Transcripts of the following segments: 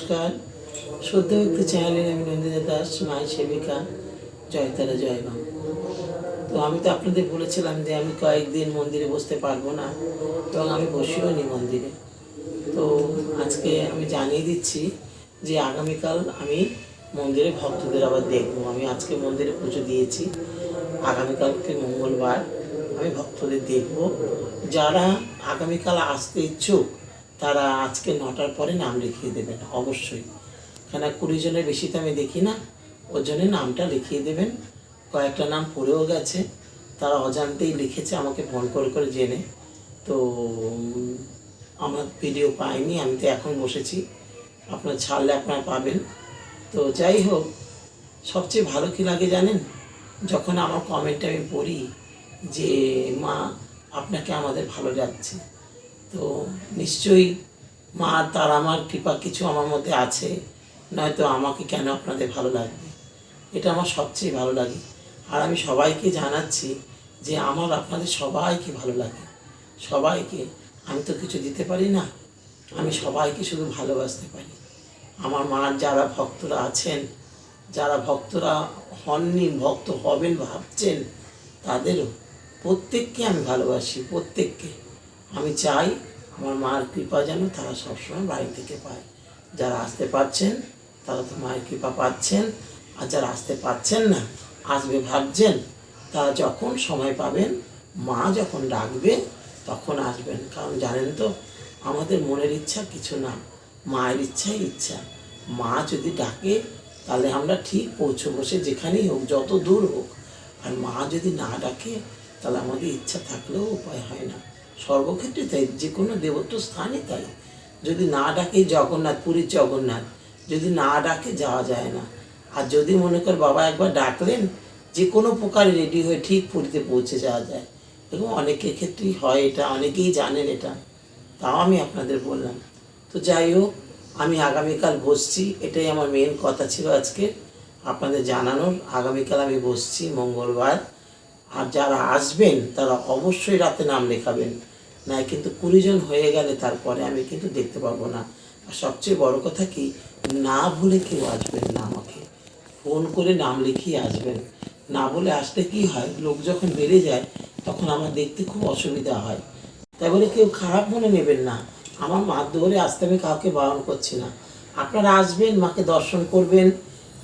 নমস্কার সদ্য ব্যক্তি চ্যানেলের আমি নন্দিতা দাস মায়ের সেবিকা জয়তারা জয়গাম তো আমি তো আপনাদের বলেছিলাম যে আমি কয়েকদিন মন্দিরে বসতে পারব না, এবং আমি বসিও নি মন্দিরে। তো আজকে আমি জানিয়ে দিচ্ছি যে আগামীকাল আমি মন্দিরে ভক্তদের আবার দেখব। আমি আজকে মন্দিরে পুজো দিয়েছি। আগামীকালকে মঙ্গলবার আমি ভক্তদের দেখব। যারা আগামীকাল আসতে ইচ্ছুক তারা আজকে নটার পরে নাম লিখিয়ে দেবেন, অবশ্যই। কেন কুড়ি জনের বেশি তো আমি দেখি না, ওর জন্য নামটা লিখিয়ে দেবেন। কয়েকটা নাম পড়েও গেছে, তারা অজান্তেই লিখেছে, আমাকে ফোন করে করে জেনে। তো আমার ভিডিও পাইনি, আমি তো এখন বসেছি। আপনার ছাড়লে আপনারা পাবেন। তো যাই হোক, সবচেয়ে ভালো কী লাগে জানেন? যখন আমার কমেন্টে আমি পড়ি যে, মা, আপনাকে আমাদের ভালো লাগছে। তো নিশ্চয়ই মা তার আমার কৃপা কিছু আমার মধ্যে আছে, নয়তো আমাকে কেন আপনাদের ভালো লাগবে? এটা আমার সবচেয়ে ভালো লাগে। আর আমি সবাইকে জানাচ্ছি যে আমার আপনাদের সবাইকে ভালো লাগে। সবাইকে, আমি তো কিছু দিতে পারি না, আমি সবাইকে শুধু ভালোবাসতে পারি। আমার মার যারা ভক্তরা আছেন, যারা ভক্তরা হননি, ভক্ত হবেন, ভাবছেন, তাদেরও প্রত্যেককে আমি ভালোবাসি, প্রত্যেককে। আমি চাই আমার মার কৃপা যেন তারা সবসময় বাড়ি থেকে পায়। যারা আসতে পারছেন, তারা তো মায়ের কৃপা পাচ্ছেন। আর যারা আসতে পারছেন না, আসবে ভাবছেন, তারা যখন সময় পাবেন, মা যখন ডাকবে, তখন আসবেন। কারণ জানেন তো, আমাদের মনের ইচ্ছা কিছু না, মায়ের ইচ্ছাই ইচ্ছা। মা যদি ডাকে, তাহলে আমরা ঠিক পৌঁছবো সে যেখানেই হোক, যত দূর হোক। আর মা যদি না ডাকে, তাহলে আমাদের ইচ্ছা থাকলেও উপায় হয় না। সর্বক্ষেত্রে তাই, যে কোনো দেবত্ব স্থানে তাই। যদি না ডাকে জগন্নাথ, পুরীর জগন্নাথ, যদি না ডাকে যাওয়া যায় না। আর যদি মনে কর বাবা একবার ডাকলেন, যে কোনো প্রকারে রেডি হয়ে ঠিক পুরীতে পৌঁছে যাওয়া যায়। এবং অনেকের ক্ষেত্রেই হয় এটা, অনেকেই জানেন এটা। তাও আমি আপনাদের বললাম। তো যাই হোক, আমি আগামীকাল বসছি, এটাই আমার মেন কথা ছিল আজকে। আপনাদের জানানোর, আগামীকাল আমি বসছি মঙ্গলবার। আর যারা আসবেন, তারা অবশ্যই রাতে নাম লেখাবেন। না কিন্তু কুড়ি জন হয়ে গেলে তারপরে আমি কিন্তু দেখতে পাবো না। আর সবচেয়ে বড় কথা কি, না ভুলে কেউ আসবেন না আমাকে। ফোন করে নাম লিখিয়ে আসবেন। না বলে আসলে কি হয়, লোক যখন বেড়ে যায়, তখন আমার দেখতে খুব অসুবিধা হয়। তাই বলে কেউ খারাপ মনে নেবেন না। আমার মার ধরে আসতে আমি কাউকে বারণ করছি না। আপনারা আসবেন, মাকে দর্শন করবেন,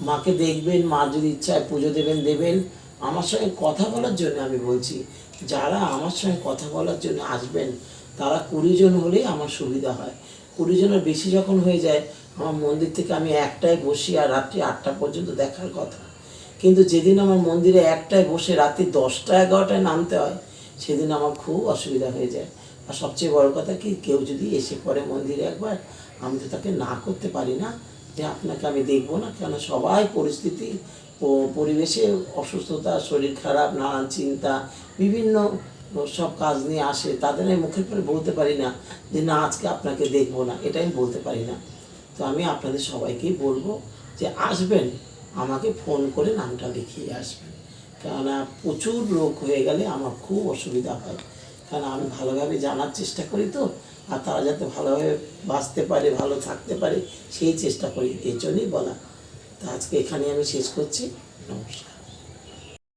মাকে দেখবেন মা যদি ইচ্ছায় পুজো দেবেন দেবেন। আমার সঙ্গে কথা বলার জন্য আমি বলছি, যারা আমার সঙ্গে কথা বলার জন্য আসবেন, তারা কুড়ি জন হলেই আমার সুবিধা হয়। কুড়ি জনের বেশি যখন হয়ে যায়, আমার মন্দির থেকে আমি একটায় বসি আর রাত্রি আটটা পর্যন্ত দেখার কথা। কিন্তু যেদিন আমার মন্দিরে একটায় বসে রাত্রি দশটা এগারোটায় নামতে হয়, সেদিন আমার খুব অসুবিধা হয়ে যায়। আর সবচেয়ে বড় কথা কি, কেউ যদি এসে পড়ে মন্দিরে একবার, আমি তো তাকে না করতে পারি না। যে আপনাকে আমি দেখব না কেন সবাই পরিস্থিতি ও পরিবেশে অসুস্থতা, শরীর খারাপ, নানান চিন্তা, বিভিন্ন সব কাজ নিয়ে আসে, তাদের আমি মুখের পরে বলতে পারি না যে না, আজকে আপনাকে দেখব না এটা আমি বলতে পারি না। তো আমি আপনাদের সবাইকেই বলব যে আসবেন, আমাকে ফোন করে নামটা লিখিয়ে আসবেন। কেননা প্রচুর লোক হয়ে গেলে আমার খুব অসুবিধা হয়। কারণ আমি ভালোভাবে জানার চেষ্টা করি তো আর তারা যাতে ভালোভাবে বাঁচতে পারে, ভালো থাকতে পারে, সেই চেষ্টা করি। এই জন্যই বলা। তা আজকে এখানে আমি শেষ করছি। নমস্কার।